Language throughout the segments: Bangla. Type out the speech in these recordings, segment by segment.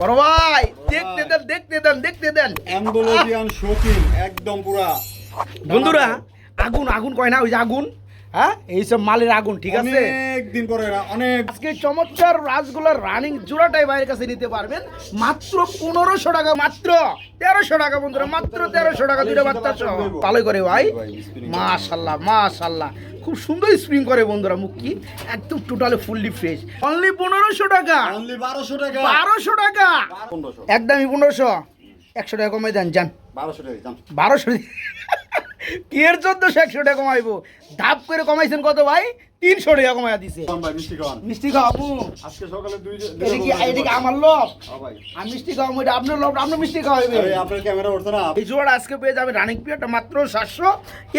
বড় ভাই দেখতে দেন দেখতে দেন দেখতে দেন। অ্যাম্বুলেন্সিয়ান শৌখিন একদম পুরা। বন্ধুরা আগুন আগুন কয় না ওই যে আগুন? হ্যাঁ? এইসব মালের আগুন ঠিক আছে? অনেক দিন পরে অনেক আজকে চমৎকার রাসগোলার রানিং জোড়াটাই ভাইয়ের কাছে নিতে পারবেন। মাত্র পনেরোশো টাকা মাত্র তেরোশো টাকা বন্ধুরা মাত্র তেরোশো টাকা দুটো বাচ্চা ভালোই করে ভাই। মাশাল্লাহ মাশাল্লাহ। খুব সুন্দর স্প্রিং করে বন্ধুরা মুখ কি একদম টোটালি ফুললি ফ্রেশ অনলি পনেরোশো টাকা। অনলি বারোশো টাকা। বারোশো টাকা। একদমই পনেরোশো। একশো টাকা কমে দেন যান। বারোশো টাকা বারোশো কি এর চোদ্দশো একশো টাকা কমাইবো? ধাপ করে কমাইছেন কত ভাই? তিনশো টাকা দিছে। মিষ্টি খাওয়াবো। আজকে সকালে দুই আমার হ্যাঁ আমি মিষ্টি খাওয়াবো এটা আপনার মিষ্টি খাওয়াবে। আপনার ক্যামেরা উঠছে না। এই জোড়া আজকে পেয়ে যাবেন রানিং পিয়ারটা মাত্র সাতশো।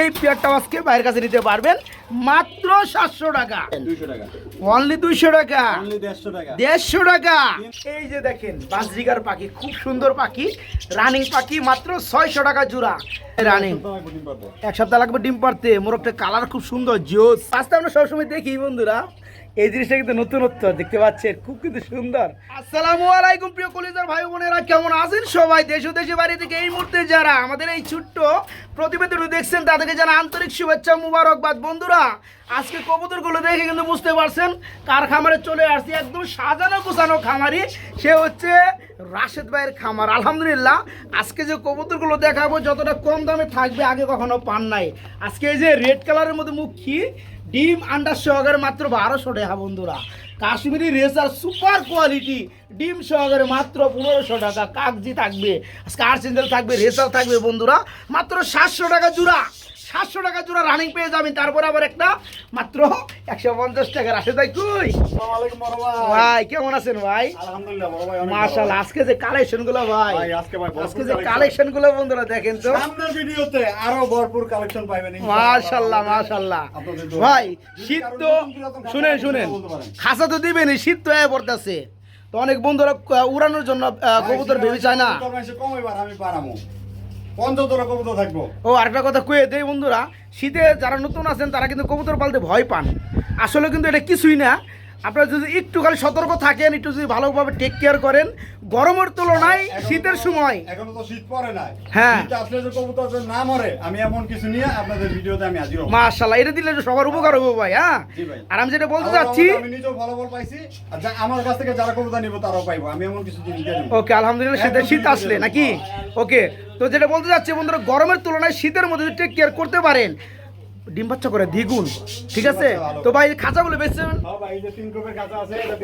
এই পিয়ারটাও আজকে বাইরের কাছে নিতে পারবেন। মাত্র সাতশো টাকা। দুইশো অনলি দুইশো টাকা। দেড়শো টাকা। এই যে দেখেন বাসরিকার পাখি খুব সুন্দর পাখি। রানিং পাখি মাত্র ছয়শো টাকা জোড়া। রানিং এক সপ্তাহ লাগবে ডিম পারতে মোরগটা কালার খুব সুন্দর জোস। আজকে আমরা সবসময় দেখি বন্ধুরা, এই জিনিসটা কিন্তু নতুনত্ব, দেখতে পাচ্ছেন খুব কিন্তু সুন্দর। আসসালামু আলাইকুম প্রিয় কলিজার ভাই বোনেরা, কেমন আছেন সবাই? দেশ ও দেশে বাড়ি থেকে এই মুহূর্তে যারা আমাদের এই ছোট্ট প্রতিবেদন দেখছেন, তাদেরকে জানা আন্তরিক শুভেচ্ছা, মুবারকবাদ। বন্ধুরা, আজকে কবুতরগুলো দেখে কিন্তু বুঝতে পারছেন, কার খামারে চলে আসছি একদম সাজানো গোছানো খামারি, সে হচ্ছে রাশেদ ভাইয়ের খামার। আলহামদুলিল্লাহ, আজকে যে কবুতরগুলো দেখাবো, যতটা কম দামে থাকবে, আগে কখনো পান নাই। আজকে এই যে রেড কালারের মধ্যে মুখী ডিম আন্ডার সহকারে মাত্র বারোশো টাকা, বন্ধুরা। কাশ্মীরি রেসার সুপার কোয়ালিটি ডিম সহকারে মাত্র পনেরোশো টাকা। কাগজি থাকবে, স্কার সিন্ডেল থাকবে রেসার থাকবে, বন্ধুরা। মাত্র সাতশো টাকা জোড়া। সাতশো টাকা জোড়া রানিং পেয়ে যাবেন। তারপর আবার একটা মাত্র একশো পঞ্চাশ টাকা রাশে তাই কই? বড় ভাই। কেমন আছেন ভাই? ভালো। আজকে যে কালেকশনগুলো ভাই আজকে যে কালেকশন। গুলো বন্ধুরা দেখেন তো। ভিডিওতে আরও ভরপুর কালেকশন পাইবেন আপনাদের দোয়া। ভাই শীত তো শুনেন শুনেন। খাসা তো দিবেনই শীত তো এ পড়তেছে। তো অনেক বন্ধুরা উড়ানোর জন্য কবুতর ভেবে চায় না। পঞ্চতর কবুতর থাকব। ও আরেকটা কথা কয়ে দেই বন্ধুরা শীতে যারা নতুন আছেন তারা কিন্তু কবুতর পালতে ভয় পান। আসলে কিন্তু এটা কিছুই না। আপনারা যদি একটু খালি সতর্ক থাকেন একটু যদি ভালোভাবে টেক কেয়ার করেন গরমের তুলনায় শীতের সময়। এখনও তো শীত পড়ে নাই। হ্যাঁ। আসলে যে কবুতর না মরে আমি এমন কিছু নিয়ে আপনাদের ভিডিওতে আমি হাজির হব। মাশাল্লাহ এটা দিলে সবার উপকার হবে ভাই হ্যাঁ? আর আমি যেটা বলতে আমার চাচ্ছি আমি নিজেও ফলাফল পাইছি। আর আমার কাছ থেকে যারা কবুতর নিব তারাও পাইবো। আমি এমন কিছু জিনিস দিয়ে ওকে আলহামদুলিল্লাহ শীতের শীত আসলে নাকি? ওকে তো যেটা বলতে চাচ্ছি বন্ধুরা গরমের তুলনায় শীতের মধ্যে যদি টেক কেয়ার করতে পারেন ডিম বাচ্চা করে দ্বিগুণ ঠিক আছে? তো ভাই হ্যাঁ ভাই, এই যে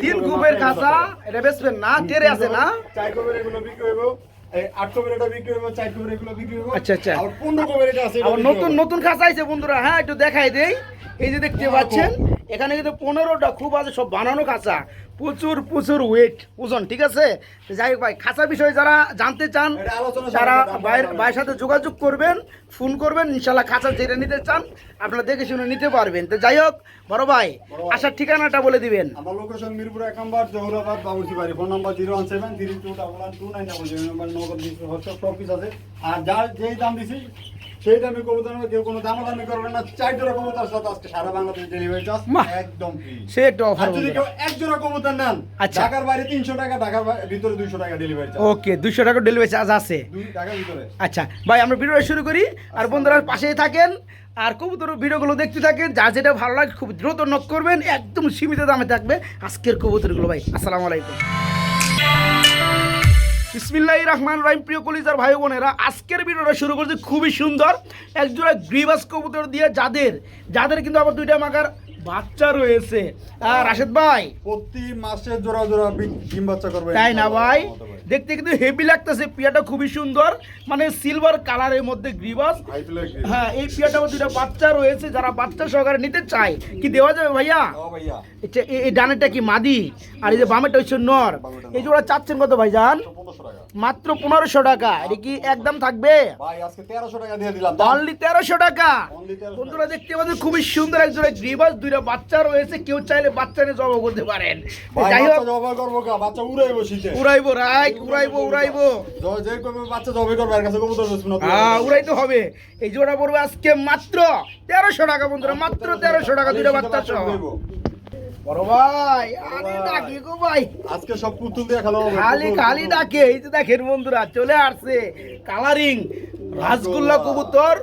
তিন কোপের মাত্র খাঁচা এটা বেচবেন না টেরে আছে না। আচ্ছা, আচ্ছা। নতুন নতুন খাঁচা আছে বন্ধুরা হ্যাঁ একটু দেখাই দেই। এই যে দেখতে পাচ্ছেন এখানে কিন্তু পনেরোটা খুব আছে সব বানানো খাঁচা। প্রচুর প্রচুর ওয়েট ওজন ঠিক আছে? যাই হোক ভাই খাঁচা বিষয়ে যারা জানতে চান দাম ভাইয়ের ভাইয়ের সাথে যোগাযোগ করবেন ফোন করবেন ইনশাল্লাহ খাঁচা যেটা নিতে চান আপনারা দেখে শুনে নিতে পারবেন। তো যাই হোক বড় ভাই আসার ঠিকানাটা বলে দিবেন। আমার লোকেশন মিরপুর এক নম্বর জহুরাবাদ বাবুরচি বাড়ি phone number zero one seven three two double one two nine double zero number Nagad সব কিছু আছে। আর যার যেই দাম দিছি সেই দামে কবুতর কেউ কোনো দামাদামি করবে না। চার জোড়া কবুতর সাথে আজকে সারা বাংলাদেশ ডেলিভারি চার্জ। একদম ফ্রি সে একটা অফার যদি কেউ এক জোড়া কবুতর নেন আচ্ছা। ঢাকার বাইরে তিনশো টাকা ঢাকার ভিতরে দুইশো টাকা ডেলিভারি চার্জ ওকে দুশো টাকা ডেলিভারি চার্জ আছে। ভিতরে। আচ্ছা ভাই আমরা ভিডিওটা শুরু করি। আর বন্ধুরা পাশেই থাকেন। আর কবুতর ভিডিওগুলো দেখতে থাকেন। যা যেটা ভালো লাগে খুব দ্রুত নক করবেন। একদম সীমিত দামে থাকবে আজকের কবুতরগুলো ভাই। আসসালামু আলাইকুম। বিসমিল্লাহ রহমান রাহিম। প্রিয় কলিজার ভাই বোনেরা, আজকের ভিডিওটা শুরু করছি খুবই সুন্দর। একজোড়া গ্রিবাস কবুতর দিয়ে যাদের যাদের কিন্তু আবার দুইটা মাকার বাচ্চা রয়েছে। আর রাশেদ ভাই। প্রতি মাসে জোড়া জোড়া ডিম বাচ্চা করবে। তাই না ভাই? দেখতে কিন্তু হেভি লাগতেছে পিয়াটা খুবই সুন্দর। মানে সিলভার কালারের মধ্যে গ্রিবাস। হ্যাঁ এই পিয়াটা দুটো বাচ্চা রয়েছে যারা বাচ্চা সহকারে নিতে চায়। কি দেওয়া যাবে ভাইয়া? এটা এই ডানেরটা কি মাদি? আর এই যে বামেরটা হচ্ছে নর। এই জোড়া চাচ্ছেন কত ভাইজান? পনেরোশো টাকা। মাত্র পনেরোশো টাকা। এটা কি একদম থাকবে? তেরোশো টাকা অনলি তেরোশো টাকা। বন্ধুরা দেখতে পাচ্ছেন খুবই সুন্দর এক জোড়া গ্রিবাস দুইটা বাচ্চা রয়েছে। কেউ চাইলে বাচ্চা নিয়ে জমা করতে পারেন। যাই হোক বাচ্চা করব উড়াইবো শীতে। উড়াইবো রাইট উড়াইবো উড়াইবো। যে বাচ্চা জবাই করবে আর কাছে কবুতর বেচবো না তুই। হ্যাঁ উড়াইতে হবে। এই জোড়া পড়বে আজকে মাত্র তেরোশো টাকা বন্ধুরা মাত্র তেরোশো টাকা দুইটা বাচ্চা সহ। বড় ভাই আরে ভাই। গো ভাই। আজকে সব পুতুল দিয়ে খেলা হবে খালি খালি ডাকে এই যে দেখেন বন্ধুরা চলে আসছে কালারিং রাসগোল্লা কবুতর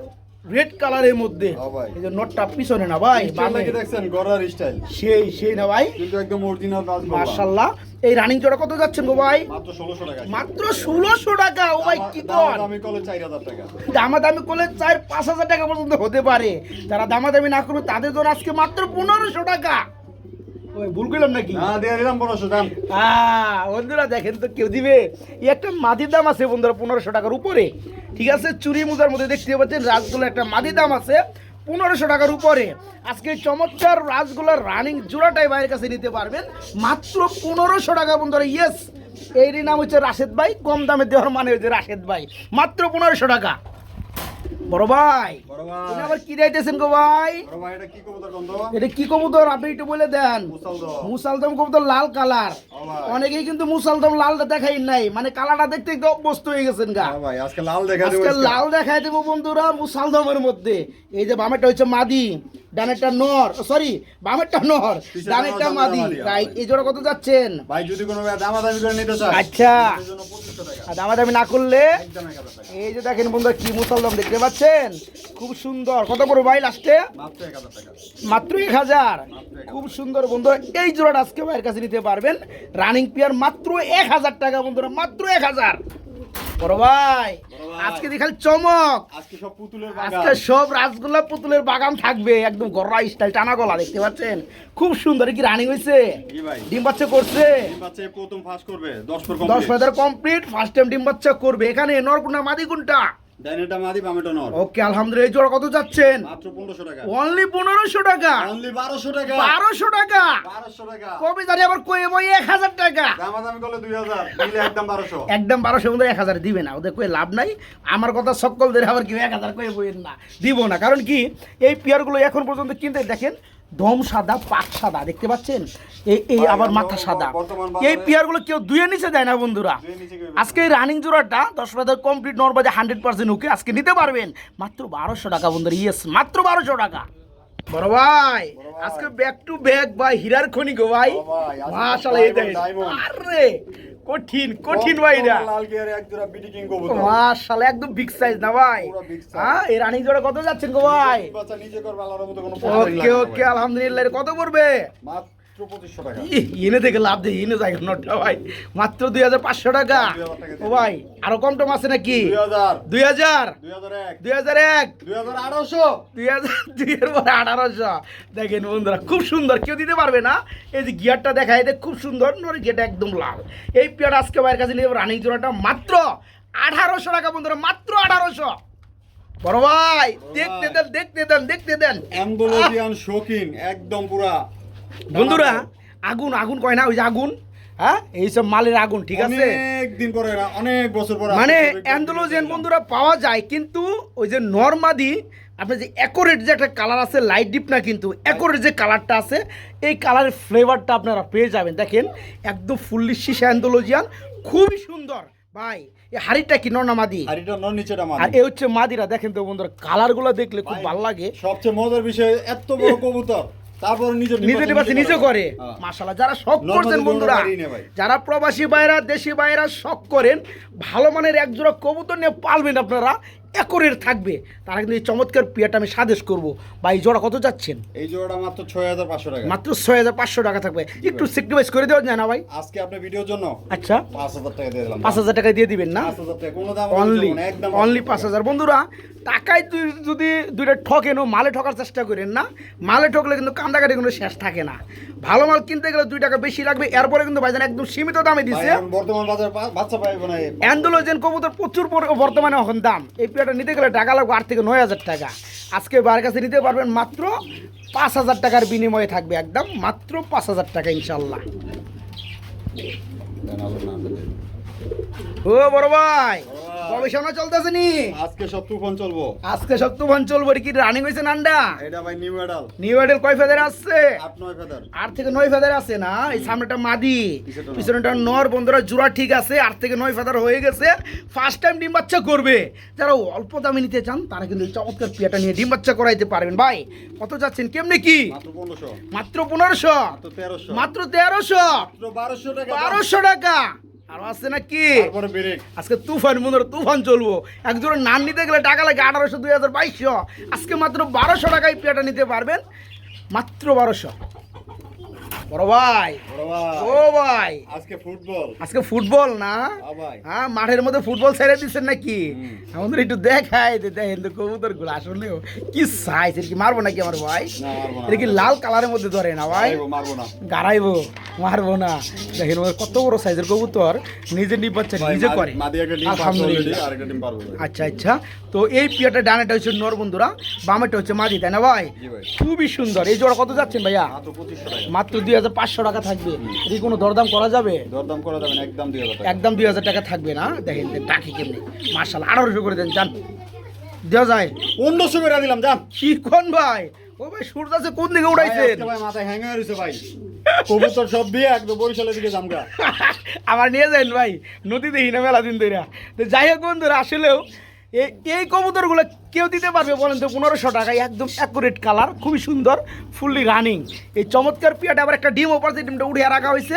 রেড কালারের মধ্যে। এই যে নটটা পিছনে না ভাই স্টাইল দেখছেন গড়ার স্টাইল সেই সেই না ভাই। কিন্তু একদম অরিজিনাল রাজগোল্লা। মার্শাল্লাহ এই রানিং জোড়া কত যাচ্ছেন গো ভাই? মাত্র ষোলোশো টাকা। মাত্র ষোলোশো টাকা ও ভাই কি কর? আমি কলে চার হাজার টাকা। দামাদামি করলে চার পাঁচ হাজার টাকা পর্যন্ত হতে পারে। যারা দামাদামি না করবে তাদের জন্য আজকে মাত্র পনেরোশো টাকা। ভুল করলাম নাকি? না দিয়ে দিলাম পনেরোশো দাম। আহ, বন্ধুরা দেখেন তো কেউ দিবে? এই একটা মাদির দাম আছে বন্ধুরা পনেরোশো টাকার উপরে। ঠিক আছে? চুরি মুজার মধ্যে দেখতে পাচ্ছেন রাজগুলো একটা মাদির দাম আছে পনেরোশো টাকার উপরে। আজকে চমৎকার রাজগুলোর রানিং জোড়াটাই ভাইয়ের কাছে নিতে পারবেন। মাত্র পনেরোশো টাকা বন্ধুরা ইয়েস এই নাম হচ্ছে রাশেদ ভাই কম দামে দেওয়ার মানে হচ্ছে রাশেদ ভাই। মাত্র পনেরোশো টাকা। বড় ভাই। আবার কি গো ভাই? এটা কি কবুতর আপনি একটু বলে দেন। মুসালদম। কবুতর লাল কালার। অনেকেই কিন্তু মুসালদম লালটা দেখাই নাই। মানে কালারটা দেখতে একটু অভ্যস্ত হয়ে গেছেন গা। আজকে লাল দেখা আজকে। লাল দেখাই দেবো বন্ধুরা মুসালদমের মধ্যে। এই যে বামেরটা হচ্ছে মাদি ডানেরটা নর সরি বামেরটা নর ডানেরটা মাদি। রাইট এই জোড়া কত যাচ্ছেন? ভাই যদি কোনো দামাদামি করে নিতে চায় আচ্ছা। এর জন্য 2500 টাকা। আর দামাদামি না করলে একদম 1000 টাকা। এই যে দেখেন বন্ধুরা কি মুসালদম দেখতে পাচ্ছেন? খুব সুন্দর। কত বড় ভাই লাস্টে মাত্র 1000 টাকা। মাত্র এক হাজার? খুব সুন্দর বন্ধুরা এই জোড়াটা আজকে ভাইয়ের কাছে নিতে পারবেন। রানিং পেয়ার মাত্র এক হাজার টাকা বন্ধুরা মাত্র এক হাজার। বড় ভাই। আজকে দেখাল চমক। আজকে সব পুতুলের আজকে সব রাসগোল্লা পুতুলের বাগান থাকবে একদম গররা স্টাইল টানা গলা দেখতে পাচ্ছেন? খুব সুন্দর কি রানিং হয়েছে? ডিম বাচ্চা করছে? প্রথম ফাস্ট করবে 10 পর দশ কমপ্লিট হাজার কমপ্লিট ফার্স্ট টাইম ডিম বাচ্চা করবে। এখানে নরকুন্ডা মাদি কোনটা ডাইনেটা মাদি বামেটা নর। ওকে আলহামদুলিল্লাহ এই জোড়া কত যাচ্ছেন? মাত্র 1500 টাকা। অনলি পনেরোশো টাকা? অনলি 1200 টাকা। বারোশো টাকা? 1200 টাকা। কবে জানি আবার কয়ে বই এক হাজার টাকা। দামাদামি করলে 2000 দিলে একদম 1200 একদম মধ্যে দিবে না। ওদের কয়ে লাভ নাই। আমার কথা সকল দের আবার কেউ এক হাজার কয়ে বইয়েন না। দিব না। কারণ কি এই পেয়ারগুলো এখন পর্যন্ত কিনতে দেখেন দম সাদা পাক সাদা দেখতে পাচ্ছেন? এই এই আবার মাথা সাদা। এই পেয়ারগুলো কেউ দুয়ে নিচে দেয় না বন্ধুরা। আজকে এই রানিং জোড়াটা দশ বাজার কমপ্লিট নর বাজে হান্ড্রেড পার্সেন্ট ওকে আজকে নিতে পারবেন। মাত্র বারোশো টাকা বন্ধুরা। ইয়েস মাত্র বারোশো টাকা। বড় ভাই আজকে ব্যাক টু ব্যাক ভাই হীরার খনি গো ভাই। মাশাআল্লাহ এই দেখেন। আরে! কঠিন কঠিন ভাই এটা। লাল গিয়ারে এক জোড়া বিটি কিং কবুতর? মাশাআল্লাহ একদম বিগ সাইজ না ভাই। হ্যাঁ এই রানিং জোড়া কত যাচ্ছেন গো ভাই? ডিম বাচ্চা নিজে করবে আল্লাহর মতো কোনো ওকে ওকে আলহামদুলিল্লাহ এর কত পড়বে? মাত্র 2500 টাকা। এনে থেকে লাভ দেয় এনে যায় ভাই মাত্র দুই হাজার পাঁচশো টাকা। ও ভাই আরও কম টম আছে নাকি? 2000 দুই হাজার। 2001 দুই হাজার এক। দুই হাজার দুইয়ের পরে আঠারোশো দেখেন বন্ধুরা খুব সুন্দর কেউ দিতে পারবে না। এই যে গিয়ারটা দেখা এটা খুব সুন্দর নরে গিয়ারটা একদম লাল। এই পেয়ার আজকে ভাইয়ের কাছে নিয়ে রানিং জোড়াটা মাত্র আঠারোশো টাকা বন্ধুরা মাত্র আঠারোশো। বড় ভাই দেখতে দেন দেখতে দেন দেখতে দেন। অ্যাম্বুলেন্সিয়ান শৌখিন একদম পুরা। বন্ধুরা আগুন আগুন কয় না? ওই যে আগুন হ্যাঁ? এইসব মালের আগুন ঠিক আছে? অনেক দিন পরে অনেক বছর পরে মানে অ্যান্ডোলোজেন বন্ধুরা পাওয়া যায় কিন্তু ওই যে নর্মাদি আপনার যে অ্যাকোরেট যে একটা কালার আছে লাইট ডিপ না কিন্তু অ্যাকোরেট যে কালারটা আছে এই কালারের ফ্লেভারটা আপনারা পেয়ে যাবেন। দেখেন একদম ফুললি শীষা অ্যান্ডোলজিয়ান খুবই সুন্দর। ভাই এই হাড়িটা কি নর্নামাদি? আর এটা নন নিচেটা মাদি। আর এ হচ্ছে মাদিরা দেখেন তো বন্ধুরা কালারগুলো দেখলে খুব ভালো লাগে। সবচেয়ে মজার বিষয় এত বড় কবুতর। তারপর নিজে নিজে নিবাসে নিজে করে। হ্যাঁ। যারা শখ করছেন বন্ধুরা বাড়ি নেই ভাই। যারা প্রবাসী ভাইরা দেশি ভাইরা শখ করেন ভালো মানের এক কবুতর নিয়ে পালবেন আপনারা একরের থাকবে। তারা কিন্তু এই চমৎকার পিয়াটা আমি সাজেস করব। বা এই জোড়া কত যাচ্ছেন? এই জোড়াটা মাত্র ছয় হাজার পাঁচশো টাকা। মাত্র ছয় হাজার পাঁচশো টাকা থাকবে। একটু সেক্রিফাইস করে দেওয়া যায় না ভাই? আজকে আপনার ভিডিওর জন্য আচ্ছা। পাঁচ হাজার টাকা দিয়ে দিলাম। পাঁচ হাজার টাকা দিয়ে দিবেন না? অনলি অনলি পাঁচ হাজার। বন্ধুরা টাকায় যদি দুইটা ঠকেন মালে ঠকার চেষ্টা করেন না মালে ঠকলে কিন্তু কান্দাকাটি কোনো শেষ থাকে না। ভালো মাল কিনতে গেলে দুই টাকা বেশি লাগবে এরপরে কিন্তু ভাইজান একদম সীমিত দামে দিছে। এখন বর্তমান বাজার বাচ্চা পাইবে না অ্যান্ডোলোজেন কবুতর প্রচুর পরি- বর্তমানে এখন দাম। এই পেয়ারটা নিতে গেলে টাকা লাগবে আট থেকে নয় হাজার টাকা। আজকে বার কাছে নিতে পারবেন মাত্র পাঁচ হাজার টাকার বিনিময়ে থাকবে একদম মাত্র পাঁচ হাজার টাকা ইনশাল্লাহ। ও বড় ভাই। গবেষণা চলতেছে নি? আজকে সব তুফান চলবো। আজকে সব তুফান চলবো কি রানিং নান্ডা এটা ভাই নিউ এডাল নিউ এডেল কয় ফেদার আসছে আট নয় ফেদার আট থেকে নয় ফেদার আছে না? এই সামনেটা মাদি। পিছনেটা নর। বন্ধুরা জোড়া ঠিক আছে আট থেকে নয় ফেদার হয়ে গেছে। ফার্স্ট টাইম ডিম বাচ্চা করবে। যারা অল্প দামে নিতে চান তারা কিন্তু চমৎকার পিয়াটা নিয়ে ডিম বাচ্চা করাইতে পারবেন। ভাই কত যাচ্ছেন? কেমনে কি? মাত্র পনেরোশো। মাত্র পনেরোশো? মাত্র তেরোশো। মাত্র তেরোশো? বারোশো টাকা বারোশো টাকা? আর আছে নাকি? তারপরে ব্রেক আজকে তুফান মনে তুফান চলবো। একজনের নান নিতে গেলে টাকা লাগে আঠারোশো দুই হাজার বাইশশো। আজকে মাত্র বারোশো টাকায় পেয়াটা নিতে পারবেন। মাত্র বারোশো। বড় ভাই। ও ভাই। আজকে ফুটবল। আজকে ফুটবল না? হ্যাঁ হ্যাঁ মাঠের মধ্যে ফুটবল ছেড়ে দিচ্ছেন নাকি? আমাদের একটু দেখাই দেখেন তো কবুতরগুলো আসলে কি সাইজ এর কি মারবো নাকি আমার ভাই? এটা কি লাল কালারের মধ্যে ধরে না ভাই? মারবো, মারবো না। গাড়াইবো মারবো না। দেখেন কত বড় সাইজের কবুতর নিজে নিপ বাচ্চা নিজে করে। মাদি আলহামদুলিল্লাহ। আচ্ছা আচ্ছা। তো এই পিয়াটা ডানাটা হচ্ছে নর বন্ধুরা বামেটা হচ্ছে মাঝি তাই না ভাই? খুবই সুন্দর। এই জোড়া কত যাচ্ছেন ভাইয়া? মাত্র মাত্র দুই হাজার পাঁচশো টাকা থাকবে। এটি কোনো দরদাম করা যাবে? দরদাম করা যাবে না একদম দুই হাজার টাকা। একদম দুই হাজার টাকা থাকবে না। দেখেন দেন টাকি কেমনি। মার্শাল আঠারোশো করে দেন যান। দেওয়া যায়। পনেরোশো করে দিলাম যান। কি কোন ভাই? ও ভাই সূর্য আছে কোন দিকে উড়াইছেন? ভাই মাথায় হ্যাং হয়ে রয়েছে ভাই। কবুতর সব দিয়ে একদম বরিশালের দিকে জামগা আমার নিয়ে যাইন ভাই নদী দেখি না মেলা দিন ধরে তো যাই হোক বন্ধুরা আসলেও এই এই কবুতরগুলো কেউ দিতে পারবে বলেন তো পনেরোশো টাকায় একদম অ্যাকুরেট কালার খুবই সুন্দর ফুললি রানিং এই চমৎকার পিয়াটা আবার একটা ডিম ওপার ডিমটা উঠিয়ে রাখা হয়েছে।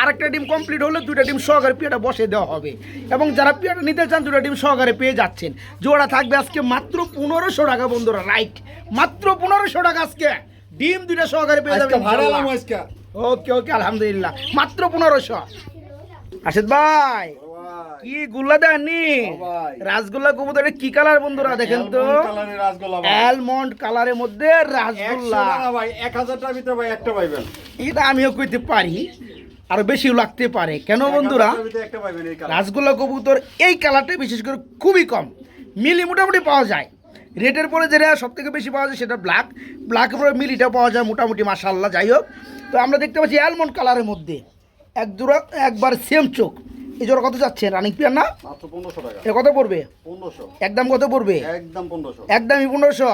আর একটা ডিম কমপ্লিট হলে দুটা ডিম সহকারে পিয়াটা বসে দেওয়া হবে। এবং যারা পিয়াটা নিতে চান দুটা ডিম সহকারে পেয়ে যাচ্ছেন। জোড়া থাকবে আজকে মাত্র পনেরোশো টাকা বন্ধুরা রাইট মাত্র পনেরোশো টাকা আজকে। ডিম দুটা সহকারে পেয়ে যাবেন আজকে। ওকে ওকে আলহামদুলিল্লাহ। মাত্র পনেরোশো। আশিদ ভাই। কি গুল্লা দেননি? ভাই। রাসগোল্লা কবুতরের কি কালার বন্ধুরা দেখেন তো? অ্যালমন্ড কালারের মধ্যে রাসগোল্লা। ভাই এক হাজার টাকার ভিতরে ভাই একটা পাইবেন। এটা আমিও কইতে পারি আরও বেশিও লাগতে পারে। কেন বন্ধুরা রাসগোল্লা কবুতর এই কালারটা বিশেষ করে খুবই কম। মিলি মোটামুটি পাওয়া যায়। রেটের পরে যেটা সব থেকে বেশি পাওয়া যায় সেটা ব্ল্যাক ব্ল্যাকের পরে মিলিটা পাওয়া যায় মোটামুটি মাসাল্লাহ যাই হোক। তো আমরা দেখতে পাচ্ছি অ্যালমন্ড কালারের মধ্যে। এক জোড়া একবার সেম চোখ। এই জোড়া কত যাচ্ছে রানিং পিয়ার না? মাত্র পনেরোশো টাকা। এ কত পড়বে? পনেরোশো। একদম কত পড়বে? একদম পনেরোশো। একদমই পনেরোশো?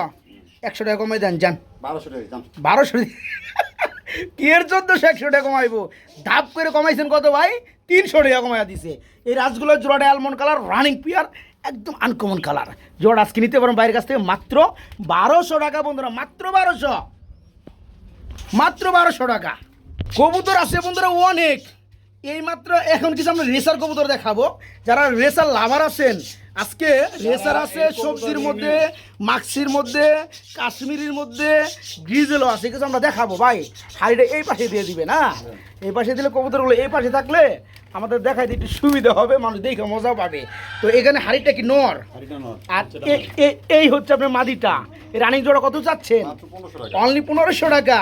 একশো টাকা কমাই দেন যান। বারোশো টাকা বারোশো কি এর চোদ্দোশো? একশো টাকা কমাইবো। ধাপ করে কমাইছেন কত ভাই? তিনশো টাকা কমাইয়া দিছে। এই রাজগুলোর জোড়াটা অ্যালমন্ড কালার রানিং পিয়ার একদম আনকমন কালার জোড়া আজকে নিতে পারেন বাইরের কাছ থেকে। মাত্র বারোশো টাকা বন্ধুরা মাত্র বারোশো। মাত্র বারোশো টাকা। কবুতর আছে বন্ধুরা অনেক। এই মাত্র এখন কিছু আমরা রেসার কবুতর দেখাবো। যারা রেসার লাভার আছেন আজকে রেসার আছে সবজির মধ্যে মাক্সির মধ্যে কাশ্মীরির মধ্যে গ্রিজেলও আছে কিছু আমরা দেখাবো। ভাই হাড়িটা এই পাশে দিয়ে দিবে না? এই পাশে দিলে কবুতরগুলো এই পাশে থাকলে আমাদের দেখাইতে একটু সুবিধা হবে মানুষ দেখে মজা পাবে। তো এখানে হাড়িটা কি নর? আর এই হচ্ছে আপনার মাদিটা। রানিং জোড়া কত চাচ্ছেন? অনলি পনেরোশো টাকা।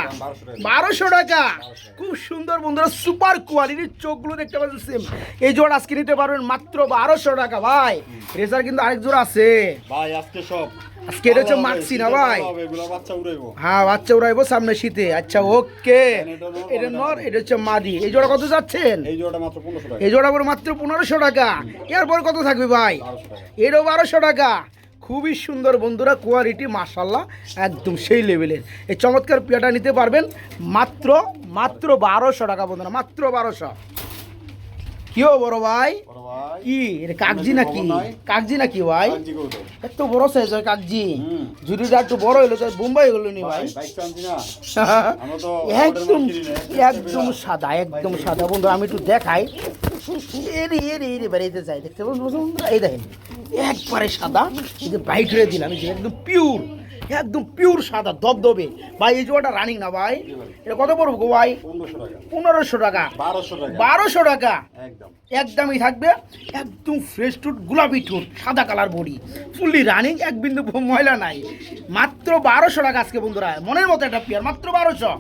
বারোশো টাকা। খুব সুন্দর বন্ধুরা সুপার কোয়ালিটির চোখগুলো দেখতে পাচ্ছেন এই জোড়া আজকে নিতে পারবেন মাত্র বারোশো টাকা ভাই। রেসার কিন্তু আরেক জোড়া আছে। ভাই আজকে সব। আজকে এটা হচ্ছে মাক্সি না ভাই? হ্যাঁ বাচ্চা উড়াইবো সামনে শীতে। আচ্ছা ওকে। এটা নর এটা হচ্ছে মাদি। এই জোড়া কত যাচ্ছেন এই জোড়া মাত্র পনেরোশো টাকা। এরপর কত থাকবে ভাই? এরও বারোশো টাকা। খুবই সুন্দর বন্ধুরা কোয়ালিটি মাসাল্লাহ একদম সেই লেভেলের এই চমৎকার পেয়াটা নিতে পারবেন মাত্র মাত্র বারোশো টাকা বন্ধুরা, মাত্র বারোশো। হো বড় ভাই? বড় কি কাগজি নাকি? কাগজি ভাই? এত বড় সাইজ হয় কাগজি হুম। একটু বড় হইল তো বোম্বাই হলো নি ভাই? বাইক একদম একদম সাদা একদম সাদা। বন্ধু আমি একটু দেখাই। এরে এরে এরে বেড়াইতে চাই দেখতে? এই দেখেন একবারে সাদা। বাইট হয়ে দিলাম একদম পিওর একদম পিওর সাদা দবদবে ভাই এই জোয়াটা রানিং না ভাই? এটা কত পড়ব গো ভাই? পনেরোশো টাকা। বারোশো টাকা। বারোশো টাকা? একদম। একদমই থাকবে। একদম ফ্রেশ টুট গোলাপি টুট সাদা কালার বডি। ফুললি রানিং এক বিন্দু ময়লা নাই। মাত্র বারোশো টাকা আজকে বন্ধুরা। মনের মতো একটা পিয়ার মাত্র বারোশো।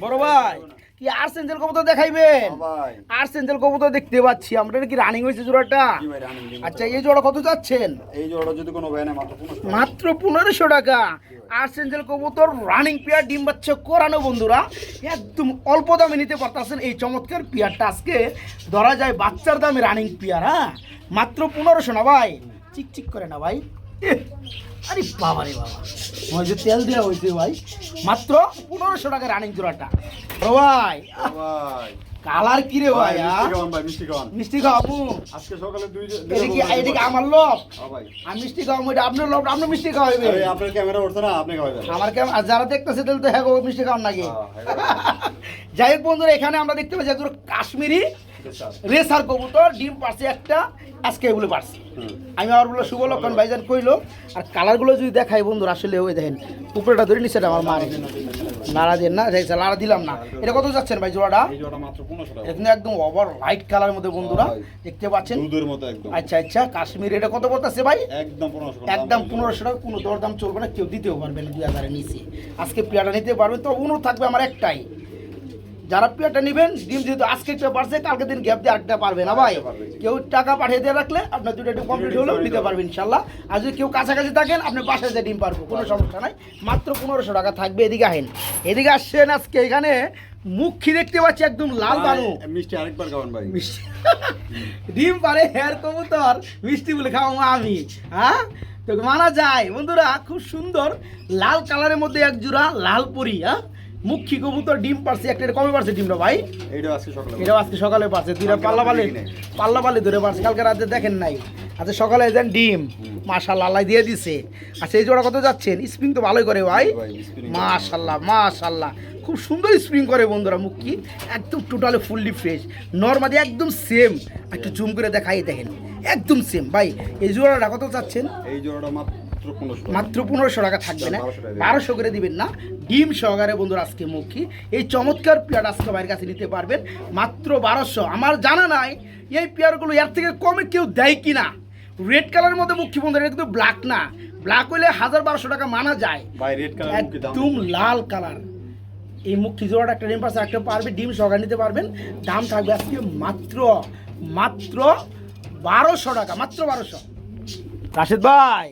বড় ভাই। কি আর্সেঞ্জেল কবুতর দেখাইবেন? ভাই আর্সেঞ্জেল কবুতর দেখতে পাচ্ছি আমরা কি রানিং হয়েছে জোড়াটা? ভাই আচ্ছা এই জোড়া কত যাচ্ছেন? এই জোড়া যদি কোনো পনেরোশো টাকা। মাত্র পনেরোশো টাকা। আর্সেঞ্জেল কবুতর রানিং পেয়ার ডিম বাচ্চা করানো বন্ধুরা একদম অল্প দামে নিতে পারতেছেন এই চমৎকার পেয়ারটা আজকে। ধরা যায় বাচ্চার দামে রানিং পেয়ার হ্যাঁ? মাত্র পনেরোশো না ভাই? চিকচিক করে না ভাই। আরে বাবা। রে বাবা হচ্ছে তেল দেওয়া হয়েছে ভাই। মাত্র পনেরোশো টাকা রানিং জোড়াটা ও ভাই। ভাই। কালার কি রে ভাই মিষ্টি খাওয়ান ভাই মিষ্টি খাওয়াবো আজকে সকালে দুই এটা কি এটা কি আমার লোক ভাই। আমি মিষ্টি খাওয়াবো এটা আপনার লোক আপনি মিষ্টি খাওয়াবেন আরে আপনার ক্যামেরা উঠছে না আপনি খাওয়াবেন আমার আর যারা দেখতেছে তাহলে তো হ্যাঁ মিষ্টি খাওয়ান নাকি? হ্যাঁ, যাই হোক বন্ধুরা এখানে আমরা দেখতে পাচ্ছি একজন কাশ্মীরি রেসার কবুতর ডিম পারছি একটা আজকে এগুলো পারছে। আমি আবার বলল শুভ লক্ষণ ভাইজান কইলো। আর কালারগুলো যদি দেখাই বন্ধুরা আসলে ওই দেখেন উপরেটা ধরে নিচ্ছে আমার মারে। নাড়া দেন না দেখছে নাড়া দিলাম না। এটা কত যাচ্ছেন ভাই জোড়াটা? কিন্তু একদম ওভার লাইট কালার মধ্যে বন্ধুরা দেখতে পাচ্ছেন? আচ্ছা আচ্ছা কাশ্মীর এটা কত পড়তেছে ভাই? একদম পনেরোশো টাকা। কোনো দরদাম চলবে না কেউ দিতেও পারবে না দুই হাজারের নিচে। আজকে পেয়ারটা নিতে পারবে তো অনুরোধ থাকবে আমার একটাই। যারা পেয়ারটা নেবেন ডিম যেহেতু আজকে একটা পারছে কালকে দিন গ্যাপ দিয়ে আরেকটা পারবে না ভাই। কেউ টাকা পাঠিয়ে দিয়ে রাখলে আপনার দুটো ডিম কমপ্লিট হলেও নিতে পারবেন ইনশাল্লাহ আর যদি কেউ কাছাকাছি থাকেন আপনি বাসায় যে ডিম পারব কোনো সমস্যা নাই। মাত্র পনেরোশো টাকা থাকবে এদিকে আহেন এদিকে আসছেন আজকে এখানে মুখী দেখতে পাচ্ছি একদম লাল বানু। মিষ্টি আরেকবার খাওয়ান ভাই। মিষ্টি। ডিম পারে হেয়ার কবুতর মিষ্টি বলে খাওয়াবো আমি। হ্যাঁ? তো মানা যায়। বন্ধুরা খুব সুন্দর লাল কালারের মধ্যে এক জোড়া লাল পরি হ্যাঁ? মুখী কবুতর ডিম পারছে একটা এটা কবে পারছে ডিমটা ভাই? এইটা আজকে সকালে এটাও আজকে সকালে পারছে দুইটা পাল্লা রাতে পালে পাল্লা পালে ধরে পারছে কালকে রাতে দেখেন নাই। আচ্ছা সকালে দেন ডিম মাশাল্লাহ দিয়ে দিছে। আচ্ছা এই জোড়া কত যাচ্ছেন? স্প্রিং তো ভালোই করে ভাই। মাশাল্লাহ মাশাল্লাহ খুব সুন্দর স্প্রিং করে বন্ধুরা মুখকি একদম টোটালি ফুললি ফ্রেশ নর্মালি একদম সেম একটু জুম করে দেখাই দেখেন। একদম সেম ভাই এই জোড়াটা কত চাচ্ছেন এই জোড়াটা মাত্র পনেরোশো টাকা। থাকবে না। 1200 টাকা দিবেন। বারোশো করে দিবেন না। ডিম সহকারে বন্ধুরা আজকে মুখী এই চমৎকার পেয়ার আজকে বাইরের কাছে নিতে পারবেন। মাত্র বারোশো। আমার জানা নাই এই পেয়ারগুলো এর থেকে কমে কেউ দেয় কি না রেড কালারের মধ্যে মুখী বন্ধুরা এটা কিন্তু ব্ল্যাক না। ব্ল্যাক হলে হাজার বারোশো টাকা মানা যায়। রেড কালার একদম লাল কালার। এই মুখী জোড়াটা একটা ডিম পাশে একটা পারবে ডিম সহকারে নিতে পারবেন। দাম থাকবে আজকে মাত্র মাত্র বারোশো টাকা মাত্র বারোশো। রাশেদ ভাই।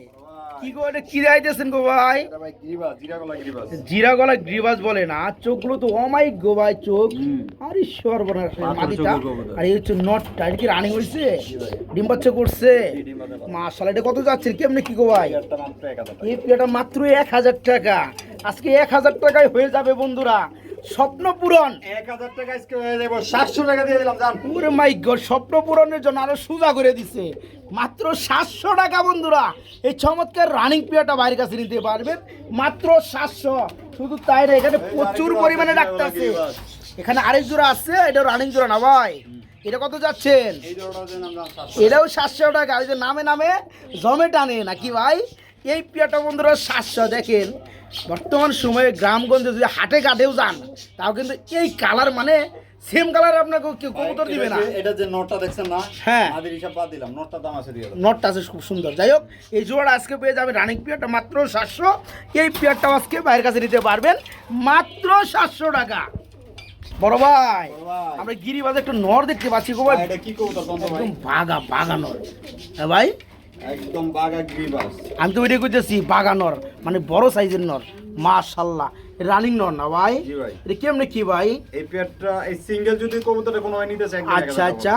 কি গো এটা কি রাইতেছেন গো ভাই? জিরা গলা গিরিবাস বলে না চোখগুলো তো অমাইক গো ভাই চোখ। আরে সর্বনাশ এই হচ্ছে নটটা এটা কি রানিং হয়েছে ডিম বাচ্চা করছে। মাশাআল্লাহ এটা কত যাচ্ছে কেমনে কি গো ভাই। এই মাত্র এক হাজার টাকা। আজকে এক হাজার টাকায় হয়ে যাবে বন্ধুরা। স্বপ্ন পূরণ। এক হাজার টাকা আজকে হয়ে যাব। সাতশো টাকা দিয়ে দিলাম জান মাই স্বপ্ন পূরণের জন্য আরও সোজা করে দিছে। মাত্র সাতশো টাকা বন্ধুরা। এই চমৎকার রানিং পেয়ারটা বাইরের কাছে নিতে পারবেন মাত্র সাতশো। শুধু তাই না এখানে প্রচুর পরিমাণে ডাক্তার আছে। এখানে আরেক জোড়া আছে এটা রানিং জোড়া না ভাই? এটা কত যাচ্ছেন? এটাও সাতশো টাকা। ওই যে নামে নামে জমে টানে নাকি ভাই? এই পেয়ারটা বন্ধুরা সাতশো দেখেন। বর্তমান সময়ে গ্রামগঞ্জে যদি হাটে ঘাটেও যান তাও কিন্তু এই কালার মানে সেম কালার আপনাকে কেউ কবুতর দিবে না। এটা যে- নোটটা দেখছেন না হ্যাঁ। আমাদের হিসাব বাদ দিলাম নোটটা দাম আছে দিয়ে নটটা আছে খুব সুন্দর। যাই হোক এই জোড়া আজকে পেয়ে যাবে রানিং পেয়ারটা মাত্র সাতশো। এই পেয়ারটাও আজকে বাইরের কাছে নিতে পারবেন মাত্র সাতশো টাকা। বড় ভাই। আমরা গিরিবাজে একটু নর দেখতে পাচ্ছি গো ভাই। এটা কি কবুতর একদম বাগা বাগা নর। হ্যাঁ ভাই একদম বাগা গ্রিবাস। আমি তো ওইটাই করতেছি বাগানোর মানে বড় সাইজের নর। মাশাল্লাহ। রানিং নর না ভাই। এটা কেমনে কি ভাই? এই পেয়ারটা এই সিঙ্গেল যদি কবুতরটা কোনো নিতে একদম আচ্ছা আচ্ছা।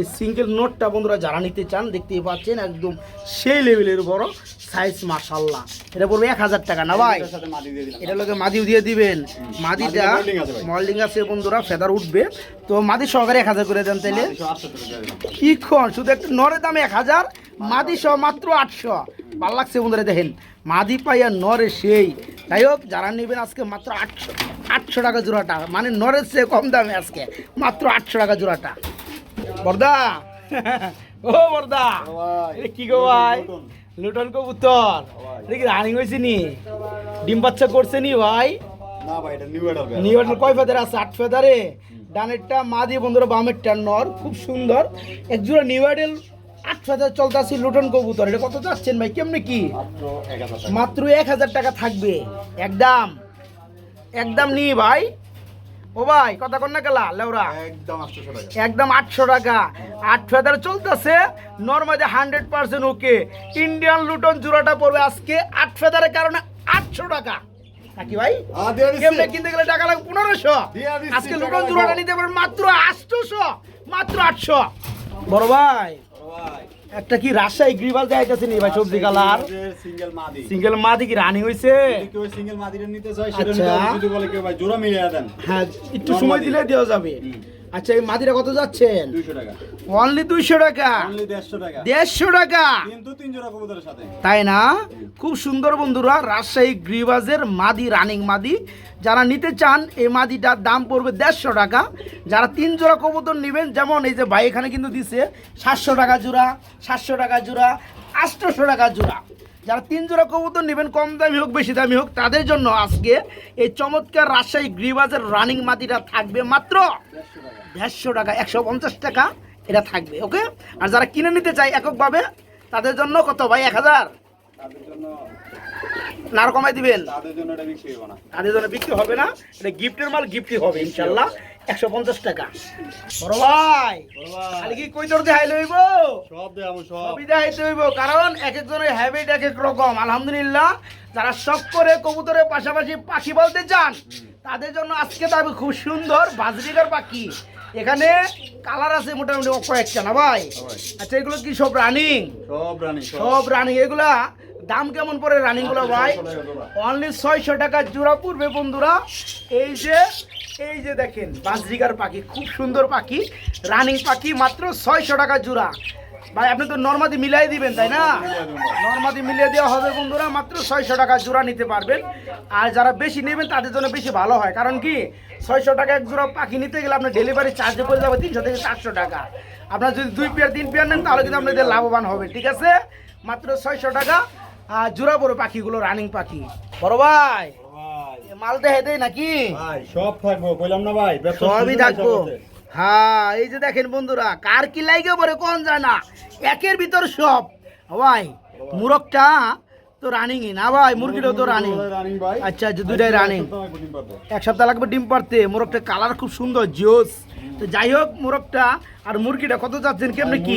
এই সিঙ্গেল নোটটা বন্ধুরা যারা নিতে চান দেখতেই পাচ্ছেন একদম সেই লেভেলের বড় সাইজ মাশাল্লাহ এটা পড়বে এক হাজার টাকা না ভাই? এটার সাথে মাটি দিয়ে দিলাম। এটা লোকে মাদিও দিয়ে দিবেন। মাদিটা মল্ডিং আছে বন্ধুরা ফেদার উঠবে। তো মাদি সহকারে এক হাজার করে দেন তাইলে। কি খন শুধু একটা নরের দাম এক হাজার মাদি সহ মাত্র আটশো। ভালো লাগছে বন্ধুরা দেখেন। মাদি পাইয়া নরে সেই। যাই হোক যারা নেবেন আজকে মাত্র আটশো আটশো টাকা জোড়াটা। মানে নরের চেয়ে কম দামে আজকে। মাত্র আটশো টাকা জোড়াটা। বর্দা? ও বর্দা। কি গো ভাই। লুটন। কবুতর। কি রানিং হয়েছে নি? ডিম বাচ্চা করছে নি ভাই? না ভাই এটা নিউ নিউটন কয় ফেদার আছে? আট ফেদারে? ডানেরটা মা দিয়ে বন্ধুরা বামেরটা নর। খুব সুন্দর। একজোড়া নিউডেল আট ফেদার চলতেছি লুটন কবুতর এটা কত যাচ্ছেন ভাই? কেমনে কি? মাত্র এক হাজার টাকা। হাজার থাকবে। একদম। একদম নি ভাই। ও ভাই কথা কন না গেলা লেওরা। একদম টাকা। আটশো টাকা। আট ফেদার চলতেছে। Normally hundred percent okay Indian Lotan জোড়াটা পড়বে আজকে আট ফেদারের কারণে আটশো টাকা। নাকি ভাই। কেমনে কিনতে গেলে টাকা লাগবে? পনেরোশো। আজকে লুটন জোড়াটা নিতে পারবেন মাত্র আটশোশো। মাত্র আটশো। বড় ভাই। একটা কি রাজশাহী গ্রিবাল দেখাইতেছে নি ভাই সবজি কালার? সিঙ্গেল মাদি। সিঙ্গেল মাদি কি রানি হইছে? কেউ সিঙ্গেল মাদিটা নিতে চায় সেটা আচ্ছা। যদি বলে কেউ ভাই জোড়া মিলিয়ে দেন। হ্যাঁ একটু সময় দিলে। দেওয়া যাবে। আচ্ছা এই মাদিরা কত যাচ্ছেন? অনলি দুইশো টাকা? দেড়শো টাকা। দেড়শো টাকা? কিন্তু তিন জোড়া সাথে। তাই না? খুব সুন্দর বন্ধুরা রাজশাহী গ্রিবাজের মাদি রানিং মাদি। যারা নিতে চান এই মাদিটার দাম পড়বে দেড়শো টাকা। যারা তিন জোড়া কবুতর নেবেন যেমন এই যে ভাই এখানে কিন্তু দিছে সাতশো টাকা জোড়া সাতশো টাকা জোড়া আটশোশো টাকা জোড়া। যারা তিন জোড়া কবুতর নেবেন কম দামি হোক বেশি দামি হোক তাদের জন্য আজকে এই চমৎকার রাজশাহী গ্রিবাজের রানিং মাদিটা থাকবে মাত্র দেড়শো টাকা একশো পঞ্চাশ টাকা এটা থাকবে ওকে? আর যারা কিনে নিতে চায় এককভাবে তাদের জন্য কত ভাই? এক হাজার? না কমাই দিবেন? তাদের জন্য বিক্রি হবে না এটা গিফটের মাল গিফটই হবে ইনশাল্লাহ। একশো পঞ্চাশ টাকা। বড় ভাই খালি কি কই তোর দেখাই লইব? সব সবই দেখাইতে হইব কারণ এক একজনের হ্যাবিট এক এক রকম। আলহামদুলিল্লাহ যারা শখ করে কবুতরের পাশাপাশি পাখি বলতে চান তাদের জন্য আজকে তবে খুব সুন্দর বাজরিকার পাখি। এখানে কালার আছে মোটামুটি কয়েকটা না ভাই? আচ্ছা এগুলো কি সব রানিং সব রানিং সব। রানিং এগুলা দাম কেমন পড়ে রানিংগুলো ভাই? অনলি ছয়শো টাকা জোড়া পূর্বে বন্ধুরা। এই যে এই যে দেখেন বাজরিকার পাখি খুব সুন্দর পাখি। রানিং পাখি মাত্র ছয়শো টাকা জোড়া। ভাই আপনি তো নর্মাদি মিলাই দিবেন তাই না? নর্মাদি মিলিয়ে দেওয়া হবে বন্ধুরা মাত্র ছয়শো টাকা জোড়া নিতে পারবেন। আর যারা বেশি নেবেন তাদের জন্য বেশি ভালো হয়। কারণ কি? ছয়শো টাকা এক জোড়া পাখি নিতে গেলে আপনার ডেলিভারি চার্জে পড়ে যাবে তিনশো থেকে চারশো টাকা। আপনার যদি দুই পেয়ার তিন পেয়ার নেন তাহলে কিন্তু আপনাদের লাভবান হবে ঠিক আছে? মাত্র ছয়শো টাকা। আর জোড়া বড় পাখিগুলো রানিং পাখি। বড় ভাই এ মালটা হেঁটে নাকি? সব থাকব কইলাম না ভাই সবই থাকব। হ্যাঁ এই যে দেখেন বন্ধুরা কার কি লাইগে পরে কোন জানা একের ভিতর সব। ভাই মুরগটা তো রানিংই না ভাই? মুরগিটাও তো রানিং আচ্ছা আচ্ছা দুইটাই রানিং। এক সপ্তাহ লাগবে ডিম পারতে মোরগটা কালার খুব সুন্দর জোস তো যাই হোক মোরগটা আর মুরগিটা কত যাচ্ছেন কেমনে কি?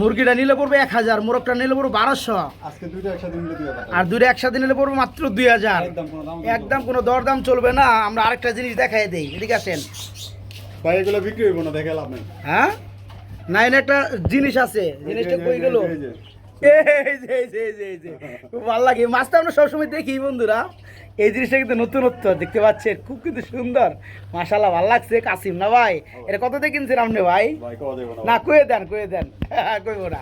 মুরগিটা নিলে পড়বে এক হাজার মোরগটা নিলে পড়বে বারোশো। আজকে দুইটা একসাথে নিলে দুই আর দুটো একসাথে নিলে পড়বে মাত্র দুই হাজার। একদম কোনো দাম দরদাম চলবে না। আমরা আরেকটা জিনিস দেখাই দিই ঠিক ভাই এগুলো বিক্রি হইব না দেখে লাভ নেই। হ্যাঁ? না একটা জিনিস আছে। জিনিসটা কই গেল? খুব ভালো লাগে। মাছটা আমরা সবসময় দেখি বন্ধুরা। এই জিনিসটা কিন্তু নতুনত্ব দেখতে পাচ্ছেন? খুব কিন্তু সুন্দর। মাশাল্লাহ ভালো লাগছে। কাসিম না ভাই? এটা কত দিয়ে কিনছেন আপনি ভাই? না কুয়ে দেন কুয়ে দেন। কইব না।